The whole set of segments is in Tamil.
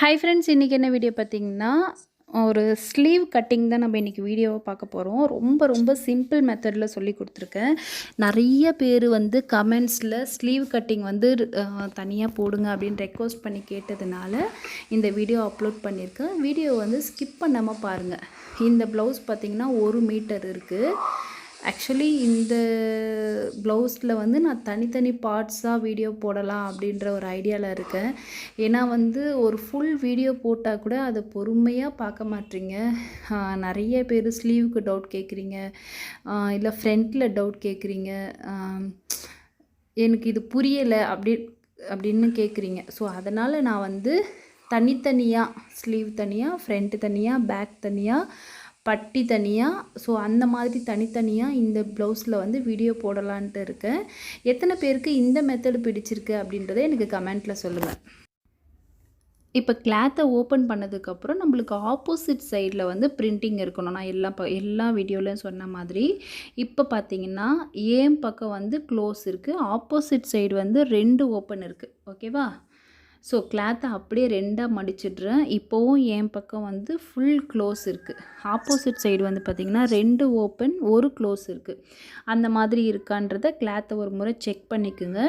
ஹாய் ஃப்ரெண்ட்ஸ் இன்றைக்கி என்ன வீடியோ பார்த்தீங்கன்னா ஒரு ஸ்லீவ் கட்டிங் தான் நம்ம இன்றைக்கி வீடியோவை பார்க்க போகிறோம் ரொம்ப ரொம்ப சிம்பிள் மெத்தடில் சொல்லி கொடுத்துருக்கேன். நிறைய பேர் வந்து கமெண்ட்ஸில் ஸ்லீவ் கட்டிங் வந்து தனியாக போடுங்க அப்படின்னு ரெக்வஸ்ட் பண்ணி கேட்டதுனால இந்த வீடியோ அப்லோட் பண்ணியிருக்கேன். வீடியோ வந்து ஸ்கிப் பண்ணாமல் பாருங்கள் இந்த ப்ளவுஸ் பார்த்திங்கன்னா ஒரு மீட்டர் இருக்குது ஆக்சுவலி இந்த ப்ளவுஸில் வந்து நான் தனித்தனி பார்ட்ஸாக வீடியோ போடலாம் அப்படின்ற ஒரு ஐடியாவில் இருக்கேன். ஏன்னா வந்து ஒரு ஃபுல் வீடியோ போட்டால் கூட அதை பொறுமையாக பார்க்க மாட்டீங்க. நிறைய பேர் ஸ்லீவுக்கு டவுட் கேட்குறீங்க இல்லை ஃப்ரண்ட்டில் டவுட் கேட்குறீங்க எனக்கு இது புரியலை அப்படி அப்படின்னு கேட்குறீங்க ஸோ அதனால் நான் வந்து தனித்தனியாக ஸ்லீவ் தனியாக ஃப்ரண்ட்டு தனியாக பேக் தனியாக பட்டி தனியாக ஸோ அந்த மாதிரி தனித்தனியாக இந்த ப்ளவுஸில் வந்து வீடியோ போடலான்ட்டு இருக்கேன். எத்தனை பேருக்கு இந்த மெத்தடு பிடிச்சிருக்கு அப்படின்றத எனக்கு கமெண்ட்டில் சொல்லுங்கள் இப்போ கிளாத்தை ஓப்பன் பண்ணதுக்கப்புறம் நம்மளுக்கு ஆப்போசிட் சைடில் வந்து பிரிண்டிங் இருக்கணும். நான் எல்லா ப எல்லா வீடியோலையும் சொன்ன மாதிரி. இப்போ பார்த்தீங்கன்னா ஏன் பக்கம் வந்து க்ளோஸ் இருக்குது ஆப்போசிட் சைடு வந்து ரெண்டு ஓப்பன் இருக்குது ஓகேவா ஸோ கிளாத்தை அப்படியே ரெண்டாக மடிச்சிடுறேன். இப்போவும் என் பக்கம் வந்து ஃபுல் க்ளோஸ் இருக்குது ஆப்போசிட் சைடு வந்து பார்த்திங்கன்னா ரெண்டு ஓப்பன் ஒரு க்ளோஸ் இருக்குது அந்த மாதிரி இருக்கான்றத கிளாத்தை ஒரு முறை செக் பண்ணிக்கோங்க.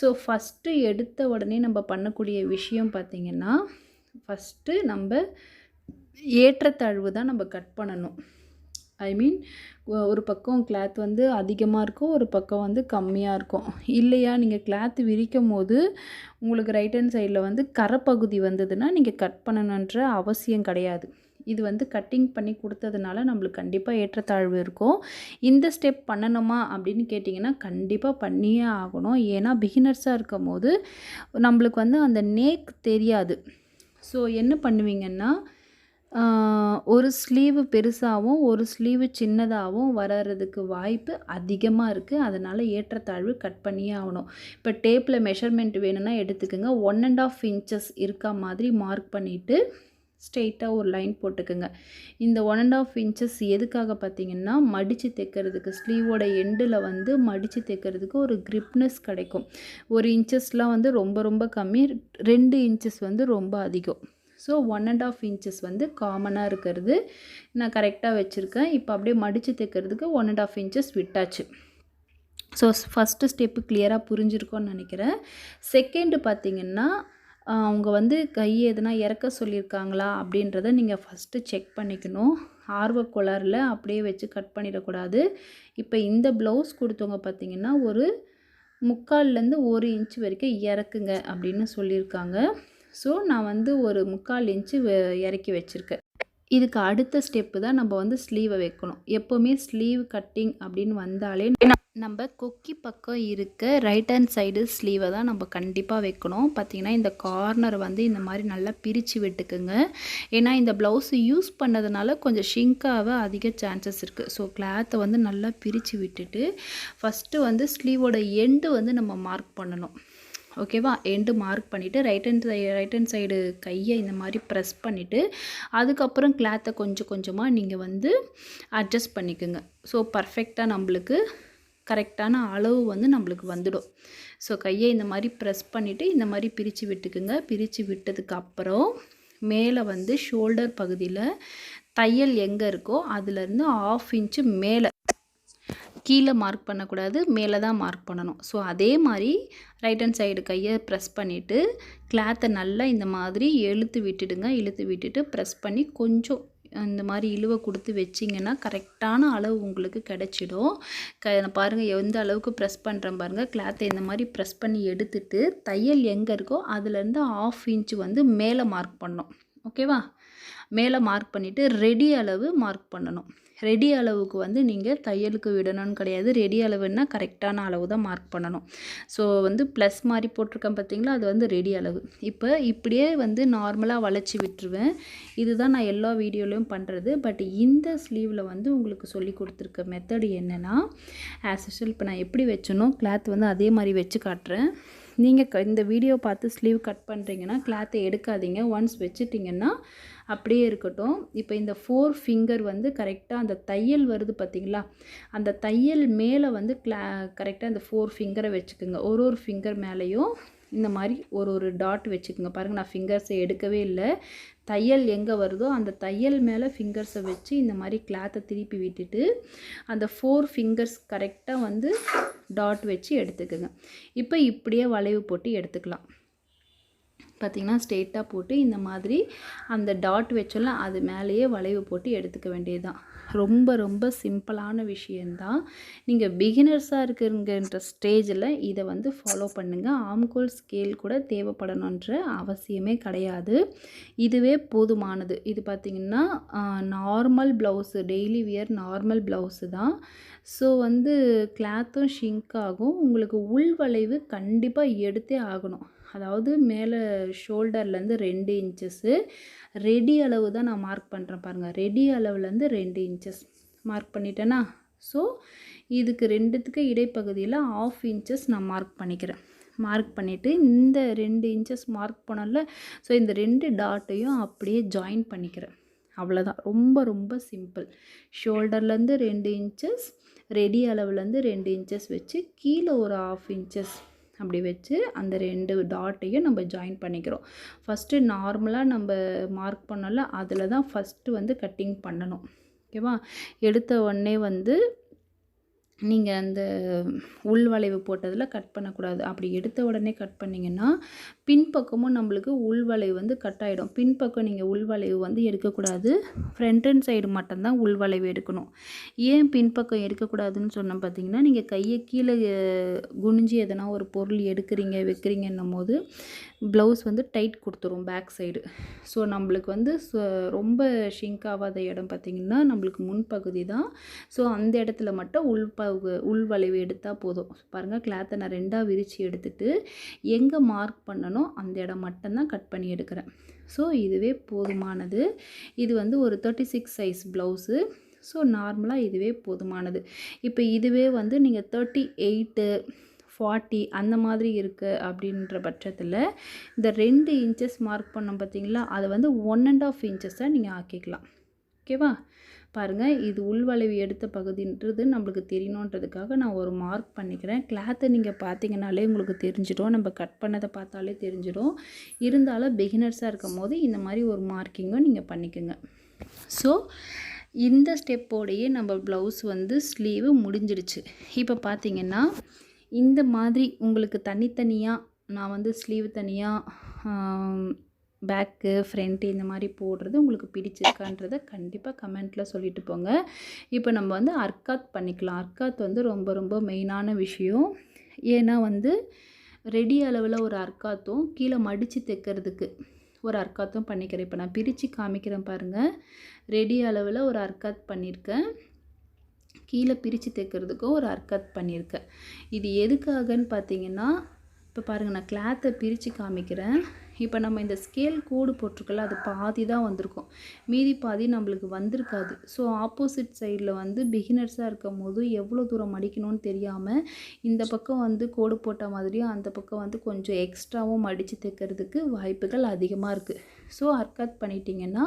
ஸோ ஃபஸ்ட்டு எடுத்த உடனே நம்ம பண்ணக்கூடிய விஷயம் பார்த்திங்கன்னா ஃபஸ்ட்டு நம்ம ஏற்றத்தாழ்வு தான் நம்ம கட் பண்ணணும். ஐ மீன் ஒரு பக்கம் கிளாத் வந்து அதிகமாக இருக்கும் ஒரு பக்கம் வந்து கம்மியாக இருக்கும். இல்லையா? நீங்கள் கிளாத் விரிக்கும் போது உங்களுக்கு ரைட் ஹேண்ட் சைடில் வந்து கரைப்பகுதி வந்ததுன்னா நீங்கள் கட் பண்ணணுன்ற அவசியம் கிடையாது. இது வந்து கட்டிங் பண்ணி கொடுத்ததுனால நம்மளுக்கு கண்டிப்பாக ஏற்றத்தாழ்வு இருக்கும். இந்த ஸ்டெப் பண்ணணுமா அப்படின்னு கேட்டிங்கன்னா கண்டிப்பாக பண்ணியே ஆகணும். ஏன்னா பிகினர்ஸாக இருக்கும் போது நம்மளுக்கு வந்து அந்த நேக் தெரியாது. ஸோ என்ன பண்ணுவீங்கன்னா ஒரு ஸ்லீவு பெருசாகவும் ஒரு ஸ்லீவு சின்னதாகவும் வர்றதுக்கு வாய்ப்பு அதிகமாக இருக்குது அதனால் ஏற்றத்தாழ்வு கட் பண்ணியே ஆகணும். இப்போ டேப்பில் மெஷர்மெண்ட் வேணும்னா எடுத்துக்கோங்க. ஒன் அண்ட் ஆஃப் இன்ச்சஸ் இருக்கா மாதிரி மார்க் பண்ணிவிட்டு ஸ்ட்ரெயிட்டாக ஒரு லைன் போட்டுக்கோங்க. இந்த ஒன் அண்ட் ஆஃப் இன்ச்சஸ் எதுக்காக பார்த்தீங்கன்னா மடித்து தைக்கிறதுக்கு ஸ்லீவோட எண்டில் வந்து மடித்து தைக்கிறதுக்கு ஒரு கிரிப்னஸ் கிடைக்கும். ஒரு இன்ச்சஸ்லாம் வந்து ரொம்ப ரொம்ப கம்மி ரெண்டு இன்ச்சஸ் வந்து ரொம்ப அதிகம். So one and half inches வந்து காமனாக இருக்கிறது. நான் கரெக்டாக வச்சுருக்கேன். இப்போ அப்படியே மடித்து தைக்கிறதுக்கு ஒன் அண்ட் ஆஃப் இன்ச்சஸ் விட்டாச்சு. ஸோ ஃபஸ்ட்டு ஸ்டெப்பு கிளியராக புரிஞ்சிருக்கோன்னு நினைக்கிறேன். செகண்டு பார்த்திங்கன்னா அவங்க வந்து கை எதுனா இறக்க சொல்லியிருக்காங்களா அப்படின்றத நீங்கள் ஃபஸ்ட்டு செக் பண்ணிக்கணும். ஆர்வ கோளாறில் அப்படியே வச்சு கட் பண்ணிடக்கூடாது. இப்போ இந்த ப்ளவுஸ் கொடுத்தவங்க பார்த்திங்கன்னா ஒரு முக்கால்லேருந்து ஒரு இன்ச் வரைக்கும் இறக்குங்க அப்படின்னு சொல்லியிருக்காங்க. ஸோ நான் வந்து ஒரு முக்கால் இன்ச்சு இறக்கி வச்சுருக்கேன். இதுக்கு அடுத்த ஸ்டெப்பு தான் நம்ம வந்து ஸ்லீவை வைக்கணும். எப்போவுமே ஸ்லீவ் கட்டிங் அப்படின்னு வந்தாலே நம்ம கொக்கி பக்கம் இருக்க ரைட் ஹேண்ட் சைடு ஸ்லீவை தான் நம்ம கண்டிப்பாக வைக்கணும். பார்த்திங்கன்னா இந்த கார்னர் வந்து இந்த மாதிரி நல்லா பிரித்து விட்டுக்குங்க. ஏன்னா இந்த ப்ளவுஸு யூஸ் பண்ணதுனால கொஞ்சம் ஷிங்காக அதிக சான்சஸ் இருக்குது ஸோ கிளாத்தை வந்து நல்லா பிரித்து விட்டுட்டு ஃபஸ்ட்டு வந்து ஸ்லீவோட எண்டு வந்து நம்ம மார்க் பண்ணணும். ஓகேவா? எண்டு மார்க் பண்ணிவிட்டு right hand side right hand side கையை இந்த மாதிரி ப்ரெஸ் பண்ணிவிட்டு அதுக்கப்புறம் கிளாத்தை கொஞ்சம் கொஞ்சமாக நீங்கள் வந்து அட்ஜஸ்ட் பண்ணிக்கோங்க. ஸோ பர்ஃபெக்டாக நம்மளுக்கு கரெக்டான அளவு வந்து நம்மளுக்கு வந்துடும். ஸோ கையை இந்த மாதிரி ப்ரெஸ் பண்ணிவிட்டு இந்த மாதிரி பிரித்து விட்டுக்குங்க. பிரித்து விட்டதுக்கப்புறம் மேலே வந்து ஷோல்டர் பகுதியில் தையல் எங்கே இருக்கோ அதுலேருந்து ஆஃப் இன்ச்சு மேலே கீழே மார்க் பண்ணக்கூடாது மேலே தான் மார்க் பண்ணணும். ஸோ அதே மாதிரி ரைட் ஹேண்ட் சைடு கையை ப்ரெஸ் பண்ணிவிட்டு கிளாத்தை நல்லா இந்த மாதிரி இழுத்து விட்டுடுங்க. இழுத்து விட்டுட்டு ப்ரெஸ் பண்ணி கொஞ்சம் இந்த மாதிரி இழுவை கொடுத்து வச்சிங்கன்னா கரெக்டான அளவு உங்களுக்கு கிடச்சிடும். க பாருங்கள் எந்த அளவுக்கு ப்ரெஸ் பண்ணுறேன் பாருங்கள் கிளாத்தை இந்த மாதிரி ப்ரெஸ் பண்ணி எடுத்துட்டு தையல் எங்கே இருக்கோ அதுலேருந்து ஆஃப் இன்ச்சு வந்து மேலே மார்க் பண்ணோம் ஓகேவா? மேலே மார்க் பண்ணிவிட்டு ரெடி அளவு மார்க் பண்ணணும். ரெடி அளவுக்கு வந்து நீங்கள் தையலுக்கு விடணும்னு கிடையாது. ரெடி அளவுன்னா கரெக்டான அளவு தான் மார்க் பண்ணணும். ஸோ வந்து ப்ளஸ் மாதிரி போட்டிருக்கேன் பார்த்தீங்களா அது வந்து ரெடி அளவு. இப்போ இப்படியே வந்து நார்மலாக வளைச்சி விட்டுருவேன். இதுதான் நான் எல்லா வீடியோலையும் பண்ணுறது பட் இந்த ஸ்லீவில் வந்து உங்களுக்கு சொல்லி கொடுத்துருக்க மெத்தடு என்னென்னா ஆஸ் யூஷுவல் இப்போ நான் எப்படி வச்சனோ கிளாத் வந்து அதே மாதிரி வச்சு காட்டுறேன். நீங்கள் க இந்த வீடியோ பார்த்து ஸ்லீவ் கட் பண்ணுறீங்கன்னா கிளாத்தை எடுக்காதீங்க. ஒன்ஸ் வச்சுட்டிங்கன்னா அப்படியே இருக்கட்டும். இப்போ இந்த ஃபோர் ஃபிங்கர் வந்து கரெக்டாக அந்த தையல் வருது பார்த்தீங்களா அந்த தையல் மேலே வந்து கிளா கரெக்டாக அந்த ஃபோர் ஃபிங்கரை வச்சுக்கோங்க. ஒரு ஒரு ஃபிங்கர் மேலேயும் இந்த மாதிரி ஒரு ஒரு டாட் வச்சுக்கோங்க. பாருங்கள் நான் ஃபிங்கர்ஸை எடுக்கவே இல்லை. தையல் எங்கே வருதோ அந்த தையல் மேலே ஃபிங்கர்ஸை வச்சு இந்த மாதிரி கிளாத்தை திருப்பி விட்டுட்டு அந்த ஃபோர் ஃபிங்கர்ஸ் கரெக்டாக வந்து டாட் வச்சு எடுத்துக்கோங்க. இப்போ இப்படியே வளைவு போட்டு எடுத்துக்கலாம். பார்த்திங்கன்னா ஸ்ட்ரெயிட்டாக போட்டு இந்த மாதிரி அந்த டாட் வச்செல்லாம் அது மேலேயே வளைவு போட்டு எடுத்துக்க வேண்டியது தான் ரொம்ப ரொம்ப சிம்பிளான விஷயந்தான். நீங்கள் பிகினர்ஸாக இருக்கிறங்கிற ஸ்டேஜில் இதை வந்து ஃபாலோ பண்ணுங்கள் ஆம்கோல் ஸ்கேல் கூட தேவைப்படணுன்ற அவசியமே கிடையாது. இதுவே போதுமானது. இது பார்த்திங்கன்னா normal blouse daily wear normal blouse தான். ஸோ வந்து கிளாத்தும் ஷிங்க் ஆகும். உங்களுக்கு உள் வளைவு கண்டிப்பாக எடுத்தே ஆகணும். அதாவது மேலே ஷோல்டர்லேருந்து ரெண்டு இன்ச்சஸ்ஸு. ரெடி அளவு தான் நான் மார்க் பண்ணுறேன் பாருங்கள் ரெடி அளவுலேருந்து ரெண்டு இன்ச்சஸ் மார்க் பண்ணிட்டேன்னா ஸோ இதுக்கு ரெண்டுத்துக்கு இடைப்பகுதியில் ஆஃப் இன்ச்சஸ் நான் மார்க் பண்ணிக்கிறேன். மார்க் பண்ணிவிட்டு இந்த ரெண்டு இன்ச்சஸ் மார்க் பண்ணல ஸோ இந்த ரெண்டு டாட்டையும் அப்படியே ஜாயின் பண்ணிக்கிறேன். அவ்வளோதான் ரொம்ப ரொம்ப சிம்பிள் ஷோல்டர்லேருந்து ரெண்டு இன்ச்சஸ் ரெடி அளவுலேருந்து ரெண்டு இன்ச்சஸ் வச்சு கீழே ஒரு ஆஃப் இன்ச்சஸ் அப்படி வச்சு அந்த ரெண்டு டாட்டையும் நம்ம ஜாயின் பண்ணிக்கிறோம். ஃபஸ்ட்டு நார்மலாக நம்ம மார்க் பண்ணல அதில் தான் ஃபஸ்ட்டு வந்து கட்டிங் பண்ணணும். ஓகேவா எடுத்த உடனே வந்து நீங்கள் அந்த உள் வளைவு போட்டதில் கட் பண்ணக்கூடாது. அப்படி எடுத்த உடனே கட் பண்ணிங்கன்னா பின்பக்கமும் நம்மளுக்கு உள் வளைவு வந்து கட் ஆகிடும் பின்பக்கம் நீங்கள் உள் வளைவு வந்து எடுக்கக்கூடாது. ஃப்ரண்ட் அண்ட் சைடு மட்டும்தான் உள் வளைவு எடுக்கணும். ஏன் பின்பக்கம் எடுக்கக்கூடாதுன்னு சொன்னோம் பார்த்தீங்கன்னா நீங்கள் கையை கீழே குனிஞ்சு எதனா ஒரு பொருள் எடுக்கிறீங்க வைக்கிறீங்கன்னும் போது ப்ளவுஸ் வந்து டைட் கொடுத்துரும் பேக் சைடு ஸோ நம்மளுக்கு வந்து ரொம்ப ஷிங்க் ஆகாத இடம் பார்த்திங்கன்னா நம்மளுக்கு முன்பகுதி தான். ஸோ அந்த இடத்துல மட்டும் உள் உள்வளைவு உள் வளைவு எடுத்தால் போதும் பாருங்கள் கிளாத்தை நான் ரெண்டாக விரித்து எடுத்துகிட்டு எங்கே மார்க் பண்ணணும்? அந்த இடம் மட்டும்தான் கட் பண்ணி எடுக்கிறேன். ஸோ இதுவே போதுமானது. இது வந்து ஒரு thirty six size blouse so நார்மலாக இதுவே போதுமானது. இப்போ இதுவே வந்து நீங்கள் தேர்ட்டி எயிட்டு ஃபார்ட்டி அந்த மாதிரி இருக்குது அப்படின்ற பட்சத்தில் இந்த ரெண்டு இன்ச்சஸ் மார்க் பண்ணோம் பார்த்தீங்களா? அதை வந்து ஒன் அண்ட் ஆஃப் இன்ச்சஸாக நீங்கள் ஆக்கிக்கலாம். ஓகேவா பாருங்கள் இது உள்வளைவு எடுத்த பகுதின்றது நம்மளுக்கு தெரியணுன்றதுக்காக நான் ஒரு மார்க் பண்ணிக்கிறேன். கிளாத்தை நீங்கள் பார்த்தீங்கனாலே உங்களுக்கு தெரிஞ்சிடும். நம்ம கட் பண்ணதை பார்த்தாலே தெரிஞ்சிடும். இருந்தாலும் பிகினர்ஸாக இருக்கும் போது இந்த மாதிரி ஒரு மார்க்கிங்கும் நீங்கள் பண்ணிக்கோங்க. ஸோ இந்த ஸ்டெப்போடையே நம்ம ப்ளவுஸ் வந்து ஸ்லீவு முடிஞ்சிடுச்சு. இப்போ பார்த்தீங்கன்னா இந்த மாதிரி உங்களுக்கு தனித்தனியாக நான் வந்து ஸ்லீவ் தனியாக பேக்கு ஃப்ரண்ட்டு இந்த மாதிரி போடுறது உங்களுக்கு பிடிச்சிருக்கான்றதை கண்டிப்பாக கமெண்ட்டில் சொல்லிட்டு போங்க. இப்போ நம்ம வந்து அர்க்காத் பண்ணிக்கலாம். அர்க்காத் வந்து ரொம்ப ரொம்ப மெயினான விஷயம். ஏன்னா வந்து ரெடி அளவில் ஒரு அர்க்காத்தும் கீழே மடித்து தைக்கிறதுக்கு ஒரு அர்க்காத்தும் பண்ணிக்கிறேன். இப்போ நான் பிரித்து காமிக்கிறேன் பாருங்கள் ரெடி அளவில் ஒரு அர்க்காத் பண்ணியிருக்கேன். கீழே பிரித்து தைக்கிறதுக்கும் ஒரு அர்க்கத் பண்ணியிருக்கேன். இது எதுக்காகன்னு பார்த்தீங்கன்னா இப்போ பாருங்கள் நான் கிளாத்தை பிரித்து காமிக்கிறேன். இப்போ நம்ம இந்த ஸ்கேல் கோடு போட்டிருக்கல அது பாதி தான் வந்திருக்கும். மீதி பாதி நம்மளுக்கு வந்திருக்காது. ஸோ ஆப்போசிட் சைடில் வந்து பிகினர்ஸாக இருக்கும் போது எவ்வளோ தூரம் அடிக்கணும்னு தெரியாமல் இந்த பக்கம் வந்து கோடு போட்ட மாதிரியும் அந்த பக்கம் வந்து கொஞ்சம் எக்ஸ்ட்ராவும் மடித்து தைக்கிறதுக்கு வாய்ப்புகள் அதிகமாக இருக்குது ஸோ அர்க்காத் பண்ணிட்டீங்கன்னா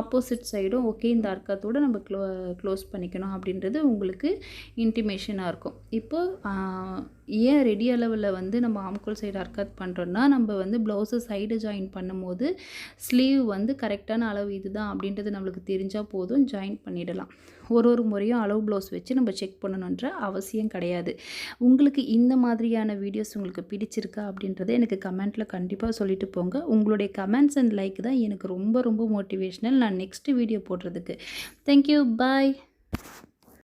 ஆப்போசிட் சைடும் ஓகே இந்த அர்க்காத்தோடு நம்ம க்ளோ க்ளோஸ் பண்ணிக்கணும் அப்படின்றது உங்களுக்கு இன்டிமேஷனாக இருக்கும். இப்போ ஏன் ரெடி அளவில் வந்து நம்ம ஆம்கோல் சைடு அர்க்காத் பண்ணுறோன்னா நம்ம வந்து ப்ளவுஸு சைடு ஜாயின் பண்ணும்போது ஸ்லீவ் வந்து கரெக்டான அளவு இதுதான் அப்படின்றது நம்மளுக்கு தெரிஞ்சால் போதும் ஜாயின் பண்ணிடலாம். ஒரு ஒரு முறையும் அளவு ப்ளவுஸ் வச்சு நம்ம செக் பண்ணணுன்ற அவசியம் கிடையாது. உங்களுக்கு இந்த மாதிரியான வீடியோஸ் உங்களுக்கு பிடிச்சிருக்கா அப்படின்றத எனக்கு கமெண்ட்டில் கண்டிப்பாக சொல்லிட்டு போங்க. உங்களுடைய கமெண்ட்ஸ் அண்ட் லைக் தான் எனக்கு ரொம்ப ரொம்ப மோட்டிவேஷ்னல் நான் நெக்ஸ்ட் வீடியோ போடுறதுக்கு. Thank you bye